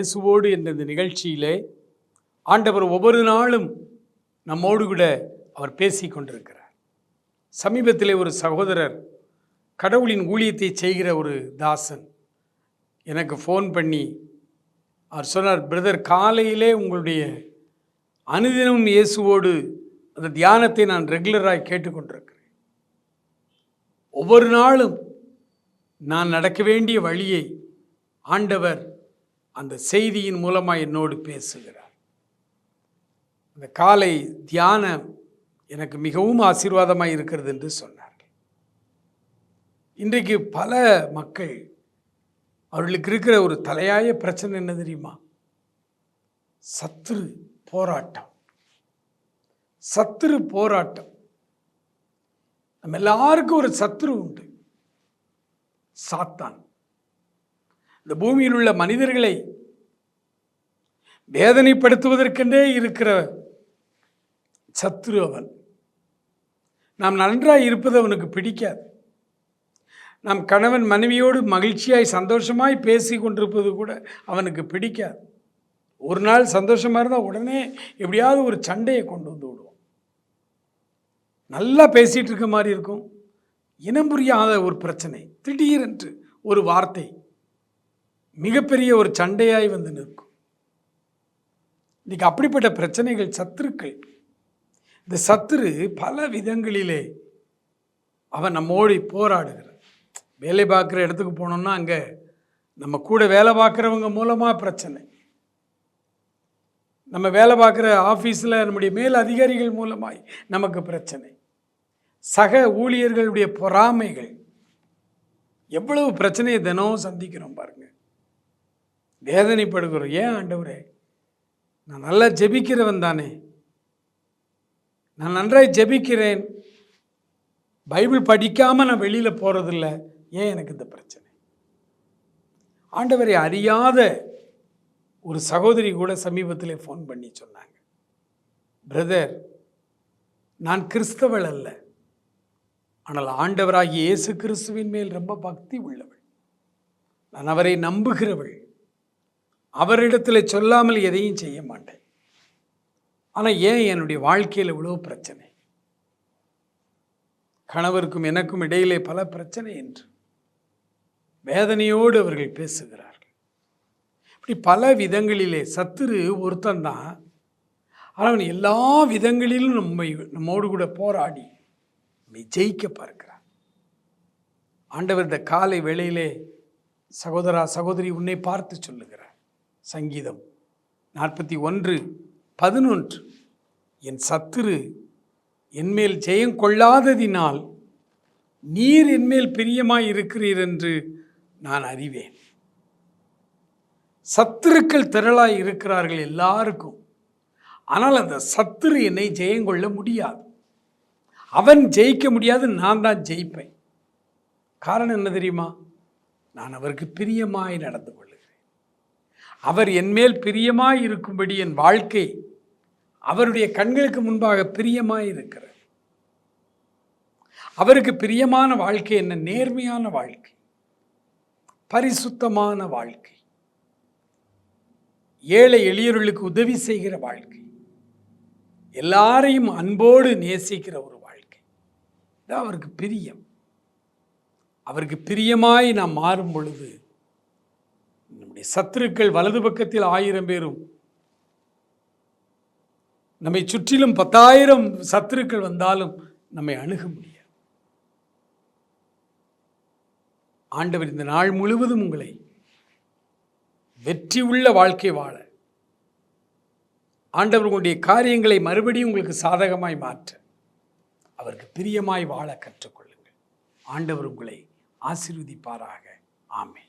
இயேசுவோடு என்ற இந்த நிகழ்ச்சியிலே ஆண்டவர் ஒவ்வொரு நாளும் நம்மோடு கூட அவர் பேசி கொண்டிருக்கிறார். சமீபத்திலே ஒரு சகோதரர் கடவுளின் ஊழியத்தை செய்கிற ஒரு தாசன் எனக்கு ஃபோன் பண்ணி அவர் சொன்னார் பிரதர் காலையிலே உங்களுடைய அனுதினமும் இயேசுவோடு அந்த தியானத்தை நான் ரெகுலராக கேட்டுக்கொண்டிருக்கிறேன். ஒவ்வொரு நாளும் நான் நடக்க வேண்டிய வழியை ஆண்டவர் அந்த செய்தியின் மூலமாக என்னோடு பேசுகிறார். அந்த காலை தியானம் எனக்கு மிகவும் ஆசீர்வாதமாக இருக்கிறது என்று சொன்னார்கள். இன்றைக்கு பல மக்கள் அவர்களுக்கு இருக்கிற ஒரு தலையாய பிரச்சனை என்ன தெரியுமா? சத்துரு போராட்டம். சத்துரு போராட்டம். நம்ம எல்லாருக்கும் ஒரு சத்துரு உண்டு. சாத்தான். இந்த பூமியில் உள்ள மனிதர்களை வேதனைப்படுத்துவதற்கென்றே இருக்கிற சத்ரு அவன். நாம் நன்றாக இருப்பது அவனுக்கு பிடிக்காது. நம் கணவன் மனைவியோடு மகிழ்ச்சியாய் சந்தோஷமாய் பேசி கொண்டிருப்பது கூட அவனுக்கு பிடிக்காது. ஒரு நாள் சந்தோஷமாக இருந்தால் உடனே எப்படியாவது ஒரு சண்டையை கொண்டு வந்து விடுவோம். நல்லா பேசிகிட்டு இருக்க மாதிரி இருக்கும். இனம் புரியாத ஒரு பிரச்சனை. திடீரென்று ஒரு வார்த்தை. மிகப்பெரிய ஒரு சண்டையாய் வந்து நிற்கும். இன்னைக்கு அப்படிப்பட்ட பிரச்சனைகள் சத்துருக்கள். இந்த சத்துரு பல விதங்களிலே அவன் நம்மோடி போராடுகிறான். வேலை பார்க்குற இடத்துக்கு போனோம்னா அங்கே நம்ம கூட வேலை பார்க்குறவங்க மூலமாக பிரச்சனை. நம்ம வேலை பார்க்குற ஆஃபீஸில் நம்முடைய மேல் அதிகாரிகள் மூலமாய் நமக்கு பிரச்சனை. சக ஊழியர்களுடைய பொறாமைகள். எவ்வளவு பிரச்சனையை தினம் சந்திக்கிறோம் பாருங்கள் வேதனைப்படுகிறோம். ஏன் ஆண்டவரே? நான் நல்லா ஜெபிக்கிறவன் தானே. நான் நன்றாய் ஜெபிக்கிறேன். பைபிள் படிக்காமல் நான் வெளியில் போகிறதில்ல ஏன் எனக்கு இந்த பிரச்சனை? ஆண்டவரை அறியாத ஒரு சகோதரி கூட சமீபத்தில் ஃபோன் பண்ணி சொன்னாங்க. பிரதர் நான் கிறிஸ்தவள் அல்ல. ஆனால் ஆண்டவராகிய இயேசு கிறிஸ்துவின் மேல் ரொம்ப பக்தி உள்ளவள். நான் அவரை நம்புகிறவள். அவரிடத்தில் சொல்லாமல் எதையும் செய்ய மாட்டேன். ஆனால் ஏன் என்னுடைய வாழ்க்கையில் இவ்வளோ பிரச்சனை? கணவருக்கும் எனக்கும் இடையிலே பல பிரச்சனை என்று வேதனையோடு அவர்கள் பேசுகிறார்கள். இப்படி பல விதங்களிலே சத்துரு ஒருத்தந்தான் ஆனால் அவன் எல்லா விதங்களிலும் நம்மை நம்மோடு கூட போராடி நம்மை ஜெயிக்க பார்க்கிறான். ஆண்டவர் இந்த காலை வேளையிலே சகோதரா சகோதரி உன்னை பார்த்து சொல்லுகிறார். சங்கீதம். நாற்பத்தி ஒன்று பதினொன்று. என் சத்துரு என்மேல் ஜெயம் கொள்ளாததினால் நீர் என்மேல் பிரியமாய் இருக்கிறீர் என்று நான் அறிவேன். சத்துருக்கள் திரளாய் இருக்கிறார்கள் எல்லாருக்கும். ஆனால் அந்த சத்துரு என்னை ஜெயங்கொள்ள முடியாது. அவன் ஜெயிக்க முடியாது நான் தான் ஜெயிப்பேன். காரணம் என்ன தெரியுமா? நான் அவருக்கு பிரியமாய் நடந்து கொள்ள அவர் என்மேல் பிரியமாய் இருக்கும்படி என் வாழ்க்கை அவருடைய கண்களுக்கு முன்பாக பிரியமாய் இருக்கிறது. அவருக்கு பிரியமான வாழ்க்கை என்ன? நேர்மையான வாழ்க்கை. பரிசுத்தமான வாழ்க்கை. ஏழை எளியவர்களுக்கு உதவி செய்கிற வாழ்க்கை. எல்லாரையும் அன்போடு நேசிக்கிற ஒரு வாழ்க்கை. இது அவருக்கு பிரியம். அவருக்கு பிரியமாய் நாம் மாறும் பொழுது நம்முடைய சத்துருக்கள் வலது பக்கத்தில் ஆயிரம் பேரும். நம்மை சுற்றிலும் பத்தாயிரம் சத்துருக்கள் வந்தாலும் நம்மை அணுக முடியாது. ஆண்டவர் இந்த நாள் முழுவதும் உங்களை வெற்றி உள்ள வாழ்க்கை வாழ. ஆண்டவர் உங்களுடைய காரியங்களை மறுபடியும் உங்களுக்கு சாதகமாய் மாற்ற. அவருக்கு பிரியமாய் வாழ கற்றுக்கொள்ளுங்கள். ஆண்டவர் உங்களை ஆசீர்வதிப்பாராக. ஆமென்.